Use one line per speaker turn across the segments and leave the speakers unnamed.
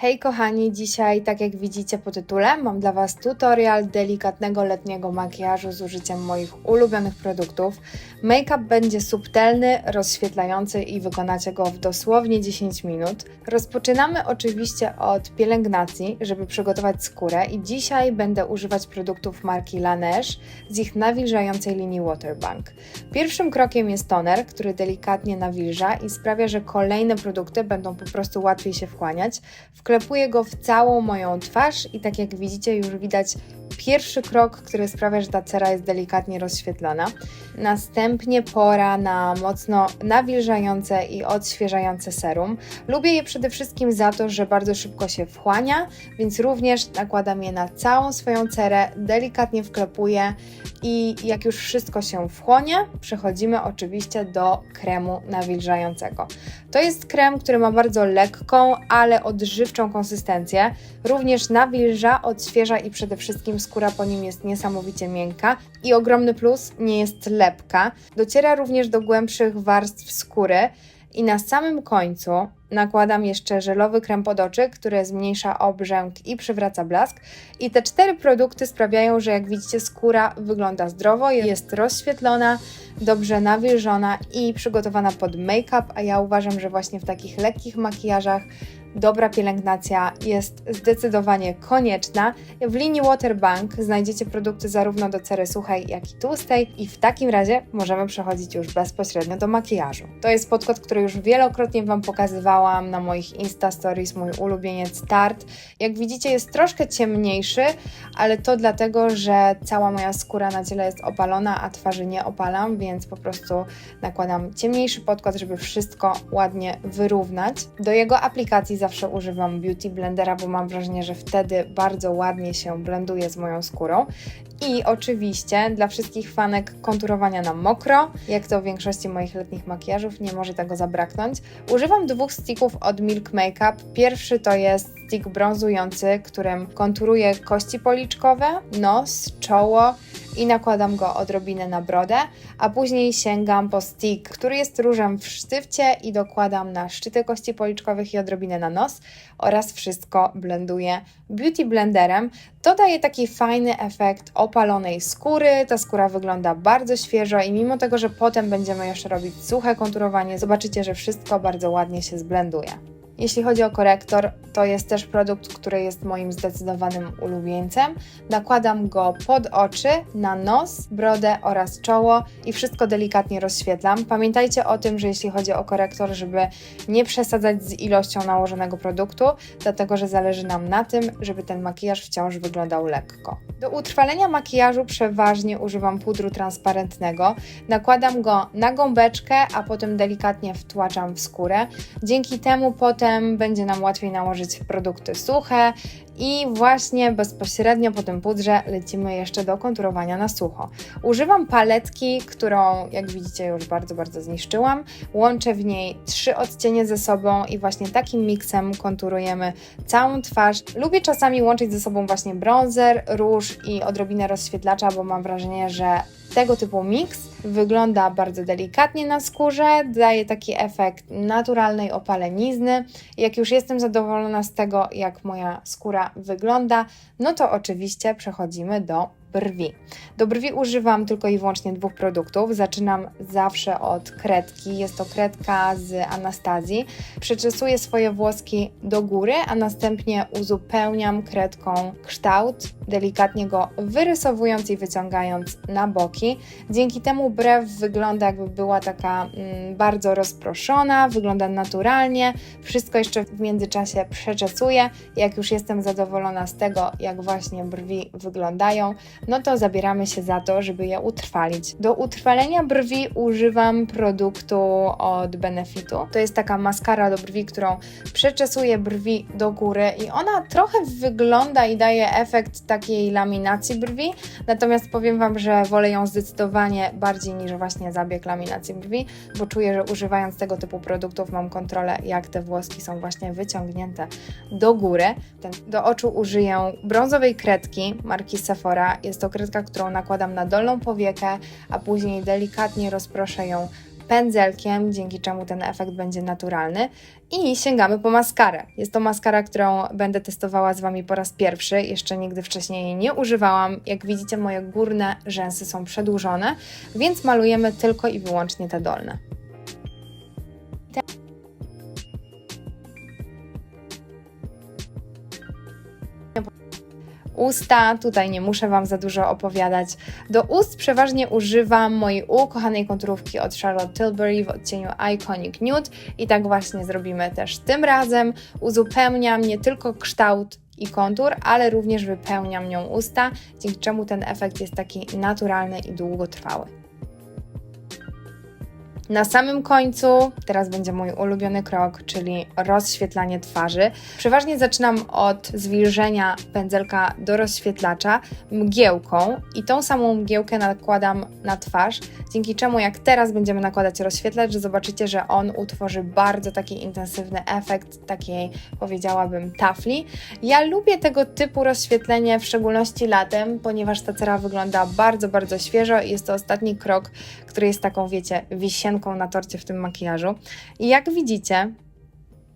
Hej kochani, dzisiaj tak jak widzicie po tytule mam dla Was tutorial delikatnego letniego makijażu z użyciem moich ulubionych produktów. Make-up będzie subtelny, rozświetlający i wykonacie go w dosłownie 10 minut. Rozpoczynamy oczywiście od pielęgnacji, żeby przygotować skórę i dzisiaj będę używać produktów marki Laneige z ich nawilżającej linii Waterbank. Pierwszym krokiem jest toner, który delikatnie nawilża i sprawia, że kolejne produkty będą po prostu łatwiej się wchłaniać. Wklepuję go w całą moją twarz i tak jak widzicie już widać pierwszy krok, który sprawia, że ta cera jest delikatnie rozświetlona. Następnie pora na mocno nawilżające i odświeżające serum. Lubię je przede wszystkim za to, że bardzo szybko się wchłania, więc również nakładam je na całą swoją cerę, delikatnie wklepuję i jak już wszystko się wchłonie, przechodzimy oczywiście do kremu nawilżającego. To jest krem, który ma bardzo lekką, ale odżywczą konsystencję. Również nawilża, odświeża i przede wszystkim skóra po nim jest niesamowicie miękka. I ogromny plus, nie jest lepka. Dociera również do głębszych warstw skóry. I na samym końcu nakładam jeszcze żelowy krem pod oczy, który zmniejsza obrzęk i przywraca blask. I te cztery produkty sprawiają, że jak widzicie skóra wygląda zdrowo, jest rozświetlona, dobrze nawilżona i przygotowana pod make-up, a ja uważam, że właśnie w takich lekkich makijażach dobra pielęgnacja jest zdecydowanie konieczna. W linii Waterbank znajdziecie produkty zarówno do cery suchej, jak i tłustej i w takim razie możemy przechodzić już bezpośrednio do makijażu. To jest podkład, który już wielokrotnie Wam pokazywałam na moich Insta Stories, mój ulubieniec Tarte. Jak widzicie jest troszkę ciemniejszy, ale to dlatego, że cała moja skóra na ciele jest opalona, a twarzy nie opalam, więc po prostu nakładam ciemniejszy podkład, żeby wszystko ładnie wyrównać. Do jego aplikacji zawsze używam Beauty Blendera, bo mam wrażenie, że wtedy bardzo ładnie się blenduje z moją skórą. I oczywiście dla wszystkich fanek konturowania na mokro, jak to w większości moich letnich makijażów, nie może tego zabraknąć. Używam dwóch sticków od Milk Makeup. Pierwszy to jest stick brązujący, którym konturuję kości policzkowe, nos, czoło i nakładam go odrobinę na brodę, a później sięgam po stick, który jest różem w sztywcie i dokładam na szczyty kości policzkowych i odrobinę na nos oraz wszystko blenduję beauty blenderem. To daje taki fajny efekt opalonej skóry, ta skóra wygląda bardzo świeżo i mimo tego, że potem będziemy jeszcze robić suche konturowanie, zobaczycie, że wszystko bardzo ładnie się zblenduje. Jeśli chodzi o korektor, to jest też produkt, który jest moim zdecydowanym ulubieńcem. Nakładam go pod oczy, na nos, brodę oraz czoło i wszystko delikatnie rozświetlam. Pamiętajcie o tym, że jeśli chodzi o korektor, żeby nie przesadzać z ilością nałożonego produktu, dlatego że zależy nam na tym, żeby ten makijaż wciąż wyglądał lekko. Do utrwalenia makijażu przeważnie używam pudru transparentnego. Nakładam go na gąbeczkę, a potem delikatnie wtłaczam w skórę. Dzięki temu potem będzie nam łatwiej nałożyć produkty suche i właśnie bezpośrednio po tym pudrze lecimy jeszcze do konturowania na sucho. Używam paletki, którą jak widzicie już bardzo, bardzo zniszczyłam. Łączę w niej trzy odcienie ze sobą i właśnie takim miksem konturujemy całą twarz. Lubię czasami łączyć ze sobą właśnie bronzer, róż i odrobinę rozświetlacza, bo mam wrażenie, że tego typu miks wygląda bardzo delikatnie na skórze, daje taki efekt naturalnej opalenizny. Jak już jestem zadowolona z tego, jak moja skóra wygląda, no to oczywiście przechodzimy do brwi. Do brwi używam tylko i wyłącznie dwóch produktów. Zaczynam zawsze od kredki. Jest to kredka z Anastazji. Przeczesuję swoje włoski do góry, a następnie uzupełniam kredką kształt, delikatnie go wyrysowując i wyciągając na boki. Dzięki temu brew wygląda jakby była taka mm, bardzo rozproszona, wygląda naturalnie. Wszystko jeszcze w międzyczasie przeczesuję. Jak już jestem zadowolona z tego, jak właśnie brwi wyglądają, no to zabieramy się za to, żeby je utrwalić. Do utrwalenia brwi używam produktu od Benefitu. To jest taka maskara do brwi, którą przeczesuje brwi do góry i ona trochę wygląda i daje efekt takiej laminacji brwi, natomiast powiem Wam, że wolę ją zdecydowanie bardziej niż właśnie zabieg laminacji brwi, bo czuję, że używając tego typu produktów mam kontrolę, jak te włoski są właśnie wyciągnięte do góry. Do oczu użyję brązowej kredki marki Sephora. Jest to kredka, którą nakładam na dolną powiekę, a później delikatnie rozproszę ją pędzelkiem, dzięki czemu ten efekt będzie naturalny. I sięgamy po maskarę. Jest to maskara, którą będę testowała z Wami po raz pierwszy. Jeszcze nigdy wcześniej jej nie używałam. Jak widzicie, moje górne rzęsy są przedłużone, więc malujemy tylko i wyłącznie te dolne. Usta, tutaj nie muszę Wam za dużo opowiadać. Do ust przeważnie używam mojej ukochanej konturówki od Charlotte Tilbury w odcieniu Iconic Nude i tak właśnie zrobimy też tym razem. Uzupełniam nie tylko kształt i kontur, ale również wypełniam nią usta, dzięki czemu ten efekt jest taki naturalny i długotrwały. Na samym końcu, teraz będzie mój ulubiony krok, czyli rozświetlanie twarzy. Przeważnie zaczynam od zwilżenia pędzelka do rozświetlacza mgiełką i tą samą mgiełkę nakładam na twarz, dzięki czemu jak teraz będziemy nakładać rozświetlacz, zobaczycie, że on utworzy bardzo taki intensywny efekt takiej, powiedziałabym, tafli. Ja lubię tego typu rozświetlenie, w szczególności latem, ponieważ ta cera wygląda bardzo, bardzo świeżo i jest to ostatni krok, który jest taką, wiecie, wisienką na torcie w tym makijażu. I jak widzicie,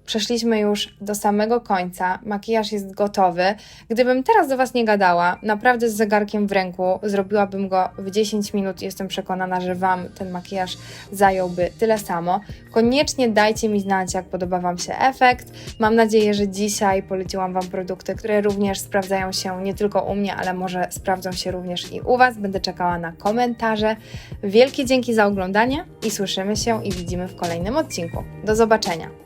Przeszliśmy już do samego końca, makijaż jest gotowy. Gdybym teraz do Was nie gadała, naprawdę z zegarkiem w ręku, zrobiłabym go w 10 minut. Jestem przekonana, że Wam ten makijaż zająłby tyle samo. Koniecznie dajcie mi znać, jak podoba Wam się efekt. Mam nadzieję, że dzisiaj poleciłam Wam produkty, które również sprawdzają się nie tylko u mnie, ale może sprawdzą się również i u Was. Będę czekała na komentarze. Wielkie dzięki za oglądanie i słyszymy się i widzimy w kolejnym odcinku. Do zobaczenia!